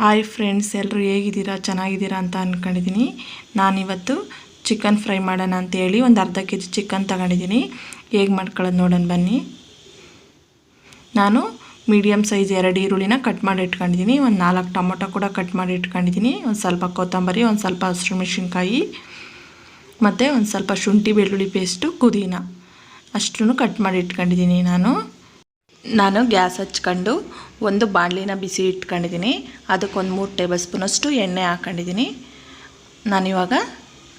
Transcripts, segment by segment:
Hi friends ಎಲ್ಲರೂ ಹೇಗಿದ್ದೀರಾ? ಚೆನ್ನಾಗಿದ್ದೀರಾ ಅಂತ ಅಂದ್ಕೊಂಡಿದ್ದೀನಿ ನಾನಿವತ್ತು ಚಿಕನ್ ಫ್ರೈ ಮಾಡೋಣ ಅಂತೇಳಿ ಒಂದು ಅರ್ಧ ಕೆ ಜಿ ಚಿಕನ್ ತಗೊಂಡಿದ್ದೀನಿ. ಹೇಗೆ ಮಾಡ್ಕೊಳ್ಳೋದು ನೋಡೋಣ ಬನ್ನಿ. ನಾನು ಮೀಡಿಯಮ್ ಸೈಜ್ ಎರಡು ಈರುಳ್ಳಿನ ಕಟ್ ಮಾಡಿ ಇಟ್ಕೊಂಡಿದ್ದೀನಿ. ಒಂದು ನಾಲ್ಕು ಟೊಮೊಟೊ ಕೂಡ ಕಟ್ ಮಾಡಿ ಇಟ್ಕೊಂಡಿದ್ದೀನಿ. ಒಂದು ಸ್ವಲ್ಪ ಕೊತ್ತಂಬರಿ, ಒಂದು ಸ್ವಲ್ಪ ಹಸಿರು ಮೆಣಸಿನ್ಕಾಯಿ, ಮತ್ತು ಒಂದು ಸ್ವಲ್ಪ ಶುಂಠಿ ಬೆಳ್ಳುಳ್ಳಿ ಪೇಸ್ಟು ಕುದೀನ ಅಷ್ಟೂ ಕಟ್ ಮಾಡಿ ಇಟ್ಕೊಂಡಿದ್ದೀನಿ ನಾನು. ನಾನು ಗ್ಯಾಸ್ ಹಚ್ಕೊಂಡು ಒಂದು ಬಾಣಲಿನ ಬಿಸಿ ಇಟ್ಕೊಂಡಿದ್ದೀನಿ. ಅದಕ್ಕೊಂದು ಮೂರು ಟೇಬಲ್ ಸ್ಪೂನಷ್ಟು ಎಣ್ಣೆ ಹಾಕ್ಕೊಂಡಿದ್ದೀನಿ ನಾನಿವಾಗ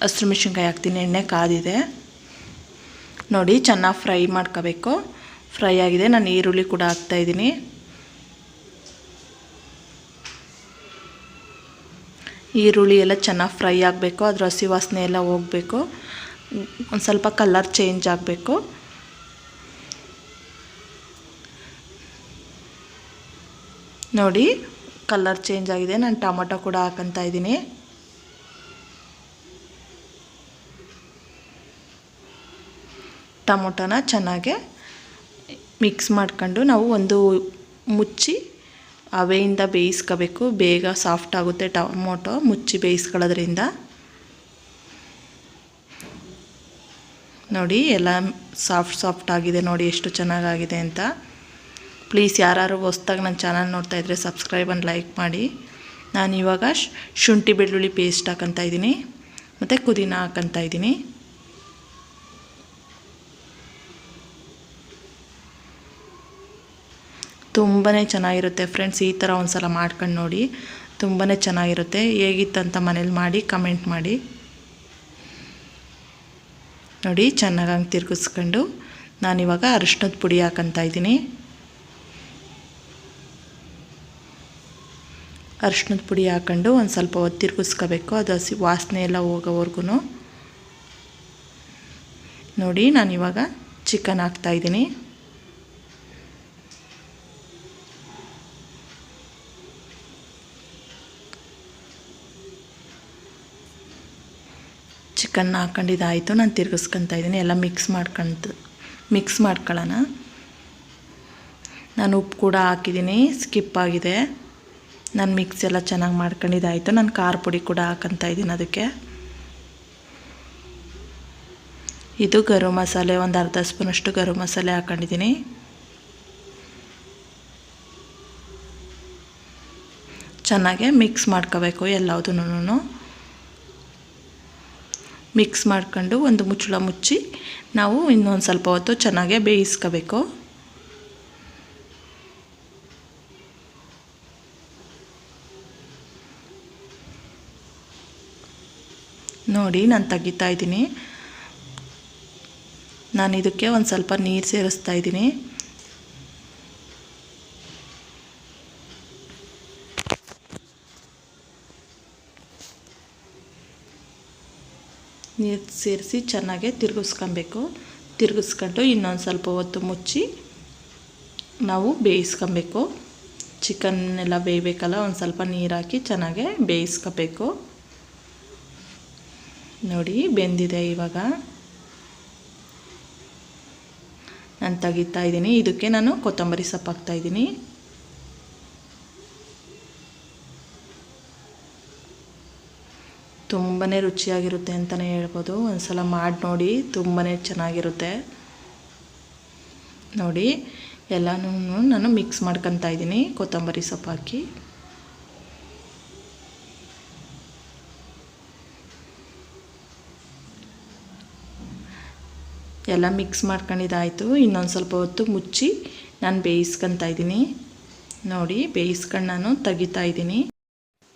ಹಸಿರು ಮೆಣಸಿನ್ಕಾಯಿ ಹಾಕ್ತೀನಿ. ಎಣ್ಣೆ ಕಾದಿದೆ. ನೋಡಿ, ಚೆನ್ನಾಗಿ ಫ್ರೈ ಮಾಡ್ಕೋಬೇಕು. ಫ್ರೈ ಆಗಿದೆ. ನಾನು ಈರುಳ್ಳಿ ಕೂಡ ಹಾಕ್ತಾಯಿದ್ದೀನಿ ಈರುಳ್ಳಿ ಎಲ್ಲ ಚೆನ್ನಾಗಿ ಫ್ರೈ ಆಗಬೇಕು. ಅದ್ರ ಹಸಿ ವಾಸನೆ ಎಲ್ಲ ಹೋಗಬೇಕು. ಒಂದು ಸ್ವಲ್ಪ ಕಲರ್ ಚೇಂಜ್ ಆಗಬೇಕು. ನೋಡಿ ಕಲರ್ ಚೇಂಜ್ ಆಗಿದೆ. ನಾನು ಟೊಮೊಟೊ ಕೂಡ ಹಾಕೊಂತ ಇದ್ದೀನಿ. ಟೊಮೊಟೊನ ಚೆನ್ನಾಗೆ ಮಿಕ್ಸ್ ಮಾಡ್ಕೊಂಡು ನಾವು ಒಂದು ಮುಚ್ಚಿ ಹವೆಯಿಂದ ಬೇಯಿಸ್ಕೋಬೇಕು. ಬೇಗ ಸಾಫ್ಟ್ ಆಗುತ್ತೆ ಟೊಮೊಟೊ, ಮುಚ್ಚಿ ಬೇಯಿಸ್ಕೊಳ್ಳೋದ್ರಿಂದ. ನೋಡಿ, ಎಲ್ಲ ಸಾಫ್ಟ್ ಸಾಫ್ಟ್ ಆಗಿದೆ ನೋಡಿ, ಎಷ್ಟು ಚೆನ್ನಾಗಾಗಿದೆ ಅಂತ. ಪ್ಲೀಸ್ ಯಾರು ಹೊಸ್ದಾಗಿ ನನ್ನ ಚಾನಲ್ ನೋಡ್ತಾ ಇದ್ದರೆ ಸಬ್ಸ್ಕ್ರೈಬ್ ಆ್ಯಂಡ್ ಲೈಕ್ ಮಾಡಿ. ನಾನು ಇವಾಗ ಶುಂಠಿ ಬೆಳ್ಳುಳ್ಳಿ ಪೇಸ್ಟ್ ಹಾಕಂತ ಇದ್ದೀನಿ. ಮತ್ತು ಪುದೀನ ಹಾಕಂತ ಇದ್ದೀನಿ. ತುಂಬಾ ಚೆನ್ನಾಗಿರುತ್ತೆ ಫ್ರೆಂಡ್ಸ್ ಈ ಥರ ಒಂದು ಸಲ ಮಾಡ್ಕೊಂಡು ನೋಡಿ. ತುಂಬಾ ಚೆನ್ನಾಗಿರುತ್ತೆ. ಹೇಗಿತ್ತಂತ ಮನೇಲಿ ಮಾಡಿ ಕಮೆಂಟ್ ಮಾಡಿ. ನೋಡಿ, ಚೆನ್ನಾಗಿ ತಿರುಗಿಸ್ಕೊಂಡು ನಾನಿವಾಗ ಅರಿಶಿನದ ಪುಡಿ ಹಾಕಂತ ಇದ್ದೀನಿ. ಅರ್ಶಿನದ ಪುಡಿ ಹಾಕೊಂಡು ಒಂದು ಸ್ವಲ್ಪ ಹೊತ್ತು ತಿರುಗಿಸ್ಕೋಬೇಕು. ಅದು ಹಸಿ ವಾಸನೆ ಎಲ್ಲ ಹೋಗೋವರೆಗೂ ನೋಡಿ, ನಾನು ಇವಾಗ ಚಿಕನ್ ಹಾಕ್ತಾಯಿದ್ದೀನಿ ಚಿಕನ್ನ ಹಾಕೊಂಡಿದ್ದಾಯಿತು ನಾನು ತಿರ್ಗಿಸ್ಕೊತಾ ಇದ್ದೀನಿ. ಎಲ್ಲ ಮಿಕ್ಸ್ ಮಾಡ್ಕೊಂತ ಮಿಕ್ಸ್ ಮಾಡ್ಕೊಳ್ಳೋಣ. ನಾನು ಉಪ್ಪು ಕೂಡ ಹಾಕಿದ್ದೀನಿ. ಸ್ಕಿಪ್ ಆಗಿದೆ. ನಾನು ಮಿಕ್ಸ್ ಎಲ್ಲ ಚೆನ್ನಾಗಿ ಮಾಡ್ಕೊಂಡಿದ್ದಾಯಿತು ನಾನು ಖಾರ ಪುಡಿ ಕೂಡ ಹಾಕಂತ ಇದ್ದೀನಿ ಅದಕ್ಕೆ. ಇದು ಗರಂ ಮಸಾಲೆ, ಒಂದು ಅರ್ಧ ಸ್ಪೂನಷ್ಟು ಗರಂ ಮಸಾಲೆ ಹಾಕೊಂಡಿದ್ದೀನಿ. ಚೆನ್ನಾಗೆ ಮಿಕ್ಸ್ ಮಾಡ್ಕೋಬೇಕು ಎಲ್ಲದನ್ನೂ ಮಿಕ್ಸ್ ಮಾಡ್ಕೊಂಡು ಒಂದು ಮುಚ್ಚಳ ಮುಚ್ಚಿ ನಾವು ಇನ್ನೊಂದು ಸ್ವಲ್ಪ ಹೊತ್ತು ಚೆನ್ನಾಗೆ ಬೇಯಿಸ್ಕೋಬೇಕು. ನೋಡಿ, ನಾನು ತೆಗಿತಾ ಇದ್ದೀನಿ. ನಾನು ಇದಕ್ಕೆ ಒಂದು ಸ್ವಲ್ಪ ನೀರು ಸೇರಿಸ್ತಾ ಇದ್ದೀನಿ. ನೀರು ಸೇರಿಸಿ ಚೆನ್ನಾಗೆ ತಿರುಗಿಸ್ಕೊಬೇಕು. ತಿರುಗಿಸ್ಕೊಂಡು ಇನ್ನೊಂದು ಸ್ವಲ್ಪ ಹೊತ್ತು ಮುಚ್ಚಿ ನಾವು ಬೇಯಿಸ್ಕೊಬೇಕು. ಚಿಕನ್ ಎಲ್ಲ ಬೇಯಬೇಕಲ್ಲ, ಒಂದು ಸ್ವಲ್ಪ ನೀರು ಹಾಕಿ ಚೆನ್ನಾಗೆ ಬೇಯಿಸ್ಕೋಬೇಕು. ನೋಡಿ, ಬೆಂದಿದೆ ಇವಾಗ. ನಾನು ತೆಗಿತಾ ಇದ್ದೀನಿ. ಇದಕ್ಕೆ ನಾನು ಕೊತ್ತಂಬರಿ ಸೊಪ್ಪು ಹಾಕ್ತಾಯಿದ್ದೀನಿ ತುಂಬಾ ರುಚಿಯಾಗಿರುತ್ತೆ ಅಂತಲೇ ಹೇಳ್ಬೋದು. ಒಂದು ಸಲ ಮಾಡಿ ನೋಡಿ ತುಂಬಾ ಚೆನ್ನಾಗಿರುತ್ತೆ. ನೋಡಿ ಎಲ್ಲನೂ ನಾನು ಮಿಕ್ಸ್ ಮಾಡ್ಕೊತಾ ಇದ್ದೀನಿ, ಕೊತ್ತಂಬರಿ ಸೊಪ್ಪು ಹಾಕಿ. ಎಲ್ಲ ಮಿಕ್ಸ್ ಮಾಡ್ಕೊಂಡಿದ್ದಾಯಿತು. ಇನ್ನೊಂದು ಸ್ವಲ್ಪ ಹೊತ್ತು ಮುಚ್ಚಿ ನಾನು ಬೇಯಿಸ್ಕೊತಾ ಇದ್ದೀನಿ. ನೋಡಿ, ಬೇಯಿಸ್ಕೊಂಡು ನಾನು ತೆಗಿತಾ ಇದ್ದೀನಿ.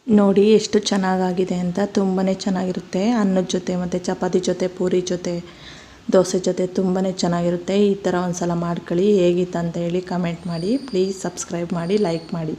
ನೋಡಿ, ಎಷ್ಟು ಚೆನ್ನಾಗಾಗಿದೆ ಅಂತ. ತುಂಬಾ ಚೆನ್ನಾಗಿರುತ್ತೆ. ಅನ್ನದ ಜೊತೆ ಮತ್ತು ಚಪಾತಿ ಜೊತೆ, ಪೂರಿ ಜೊತೆ, ದೋಸೆ ಜೊತೆ ತುಂಬಾ ಚೆನ್ನಾಗಿರುತ್ತೆ. ಈ ಥರ ಒಂದು ಸಲ ಮಾಡ್ಕೊಳ್ಳಿ. ಹೇಗಿತ್ತು ಅಂತ ಹೇಳಿ ಕಮೆಂಟ್ ಮಾಡಿ. ಪ್ಲೀಸ್ ಸಬ್ಸ್ಕ್ರೈಬ್ ಮಾಡಿ ಲೈಕ್ ಮಾಡಿ.